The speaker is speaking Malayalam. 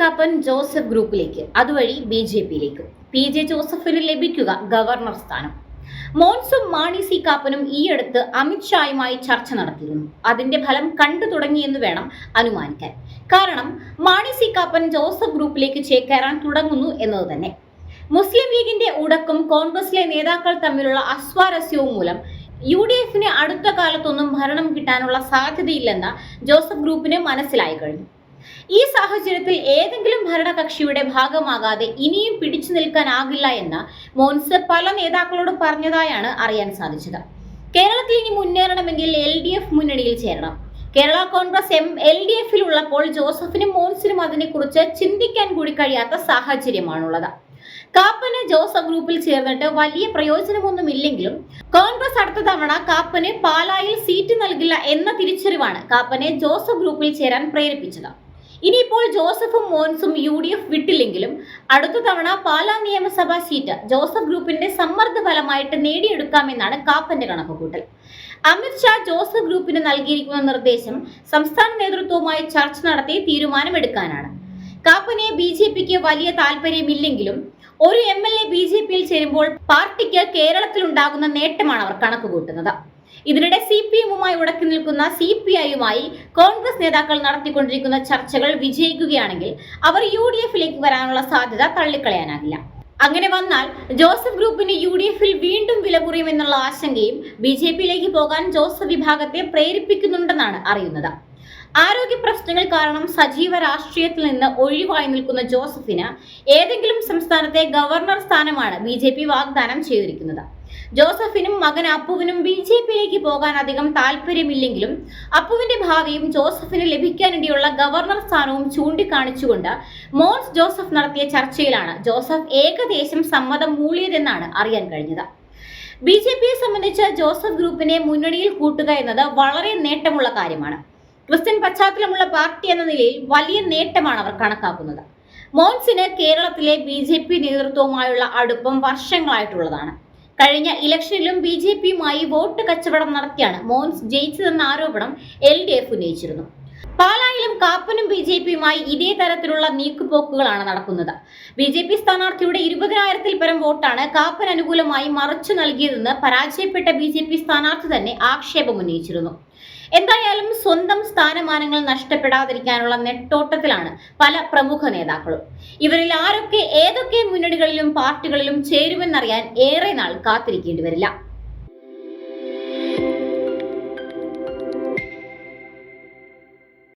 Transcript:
കാപ്പൻ ജോസഫ് ഗ്രൂപ്പിലേക്ക് അതുവഴി ബി ജെ പിയിലേക്ക്. പി ജെ ജോസഫിന് ലഭിക്കുക ഗവർണർ സ്ഥാനം. മോൺസും മാണി സി കാപ്പനും ഈയടുത്ത് അമിത്ഷായുമായി ചർച്ച നടത്തിയിരുന്നു. അതിന്റെ ഫലം കണ്ടു തുടങ്ങിയെന്ന് വേണം അനുമാനിക്കാൻ. കാരണം മാണി സി കാപ്പൻ ജോസഫ് ഗ്രൂപ്പിലേക്ക് ചേക്കേറാൻ തുടങ്ങുന്നു എന്നത് തന്നെ. മുസ്ലിം ലീഗിന്റെ ഉടക്കും കോൺഗ്രസിലെ നേതാക്കൾ തമ്മിലുള്ള അസ്വാരസ്യവും മൂലം യു ഡി എഫിന് അടുത്ത കാലത്തൊന്നും ഭരണം കിട്ടാനുള്ള സാധ്യതയില്ലെന്ന ജോസഫ് ഗ്രൂപ്പിന് മനസ്സിലായി കഴിഞ്ഞു. ഈ സാഹചര്യത്തിൽ ഏതെങ്കിലും ഭരണകക്ഷിയുടെ ഭാഗമാകാതെ ഇനിയും പിടിച്ചു നിൽക്കാനാകില്ല എന്ന് മോൻസ് പല നേതാക്കളോട് പറഞ്ഞതായാണ് അറിയാൻ സാധിച്ചത്. കേരളത്തിൽ ഇനി മുന്നേറണമെങ്കിൽ എൽ ഡി എഫ് മുന്നണിയിൽ ചേരണം. Kerala Congress M L D എഫിൽ ഉള്ളപ്പോൾ ജോസഫിനും മോൻസിനും അതിനെക്കുറിച്ച് ചിന്തിക്കാൻ കൂടി കഴിയാത്ത സാഹചര്യമാണുള്ളത്. കാപ്പന് ജോസഫ് ഗ്രൂപ്പിൽ ചേർന്നിട്ട് വലിയ പ്രയോജനമൊന്നും ഇല്ലെങ്കിലും കോൺഗ്രസ് അടുത്ത തവണ കാപ്പന് പാലായിൽ സീറ്റ് നൽകില്ല എന്ന തിരിച്ചറിവാണ് കാപ്പനെ ജോസഫ് ഗ്രൂപ്പിൽ ചേരാൻ പ്രേരിപ്പിച്ചത്. ഇനിയിപ്പോൾ ജോസഫും മോൻസും യു ഡി എഫ് വിട്ടില്ലെങ്കിലും അടുത്ത തവണ പാലാ നിയമസഭാ സീറ്റ് ജോസഫ് ഗ്രൂപ്പിന്റെ സമ്മർദ്ദ ഫലമായിട്ട് നേടിയെടുക്കാമെന്നാണ് കാപ്പന്റെ കണക്കുകൂട്ടൽ. അമിത്ഷാ ജോസഫ് ഗ്രൂപ്പിന് നൽകിയിരിക്കുന്ന നിർദ്ദേശം സംസ്ഥാന നേതൃത്വവുമായി ചർച്ച നടത്തി തീരുമാനമെടുക്കാനാണ്. കാപ്പനെ ബി വലിയ താല്പര്യമില്ലെങ്കിലും ഒരു M L A B J പിയിൽ ചേരുമ്പോൾ പാർട്ടിക്ക് കേരളത്തിൽ ഉണ്ടാകുന്ന നേട്ടമാണ് അവർ കണക്കുകൂട്ടുന്നത്. ഇതിനിടെ സി പി എമ്മുമായി ഉടക്കി നിൽക്കുന്ന സി പി ഐയുമായി കോൺഗ്രസ് നേതാക്കൾ നടത്തിക്കൊണ്ടിരിക്കുന്ന ചർച്ചകൾ വിജയിക്കുകയാണെങ്കിൽ അവർ യു ഡി എഫിലേക്ക് വരാനുള്ള സാധ്യത തള്ളിക്കളയാനാകില്ല. അങ്ങനെ വന്നാൽ ജോസഫ് ഗ്രൂപ്പിന് യു ഡി എഫിൽ വീണ്ടും വില കുറയുമെന്നുള്ള ആശങ്കയും ബി ജെ പിയിലേക്ക് പോകാൻ ജോസഫ് വിഭാഗത്തെ പ്രേരിപ്പിക്കുന്നുണ്ടെന്നാണ് അറിയുന്നത്. ആരോഗ്യ പ്രശ്നങ്ങൾ കാരണം സജീവ രാഷ്ട്രീയത്തിൽ നിന്ന് ഒഴിവായി നിൽക്കുന്ന ജോസഫിന് ഏതെങ്കിലും സംസ്ഥാനത്തെ ഗവർണർ സ്ഥാനമാണ് ബി ജെ പി വാഗ്ദാനം ചെയ്തിരിക്കുന്നത്. ജോസഫിനും മകൻ അപ്പുവിനും ബി ജെ പിയിലേക്ക് പോകാൻ അധികം താല്പര്യമില്ലെങ്കിലും അപ്പുവിന്റെ ഭാവിയും ജോസഫിന് ലഭിക്കാനിടയുള്ള ഗവർണർ സ്ഥാനവും ചൂണ്ടിക്കാണിച്ചുകൊണ്ട് മോൻസ് ജോസഫ് നടത്തിയ ചർച്ചയിലാണ് ജോസഫ് ഏകദേശം സമ്മതം മൂളിയതെന്നാണ് അറിയാൻ കഴിഞ്ഞത്. ബി ജെ പിയെ സംബന്ധിച്ച് ജോസഫ് ഗ്രൂപ്പിനെ മുന്നണിയിൽ കൂട്ടുക എന്നത് വളരെ നേട്ടമുള്ള കാര്യമാണ്. ക്രിസ്ത്യൻ പശ്ചാത്തലമുള്ള പാർട്ടി എന്ന നിലയിൽ വലിയ നേട്ടമാണ് അവർ കണക്കാക്കുന്നത്. മോൻസിന് കേരളത്തിലെ ബി ജെ പി നേതൃത്വവുമായുള്ള അടുപ്പം വർഷങ്ങളായിട്ടുള്ളതാണ്. കഴിഞ്ഞ ഇലക്ഷനിലും ബി ജെ പിയുമായി വോട്ട് കച്ചവടം നടത്തിയാണ് മോൻസ് ജയിച്ചതെന്ന ആരോപണം എൽ ഡി എഫ് ഉന്നയിച്ചിരുന്നു. പാലായിലും കാപ്പനും ബി ജെ പിയുമായി ഇതേ തരത്തിലുള്ള നീക്കുപോക്കുകളാണ് നടക്കുന്നത്. ബി ജെ പി സ്ഥാനാർത്ഥിയുടെ ഇരുപതിനായിരത്തിൽ പരം വോട്ടാണ് കാപ്പൻ അനുകൂലമായി മറച്ചു നൽകിയതെന്ന് പരാജയപ്പെട്ട ബി ജെ പി സ്ഥാനാർത്ഥി തന്നെ ആക്ഷേപം ഉന്നയിച്ചിരുന്നു. എന്തായാലും സ്വന്തം സ്ഥാനമാനങ്ങൾ നഷ്ടപ്പെടാതിരിക്കാനുള്ള നെട്ടോട്ടത്തിലാണ് പല പ്രമുഖ നേതാക്കളും. ഇവരിൽ ആരൊക്കെ ഏതൊക്കെ മുന്നണികളിലും പാർട്ടികളിലും ചേരുമെന്നറിയാൻ ഏറെ നാൾ കാത്തിരിക്കേണ്ടി വരില്ല.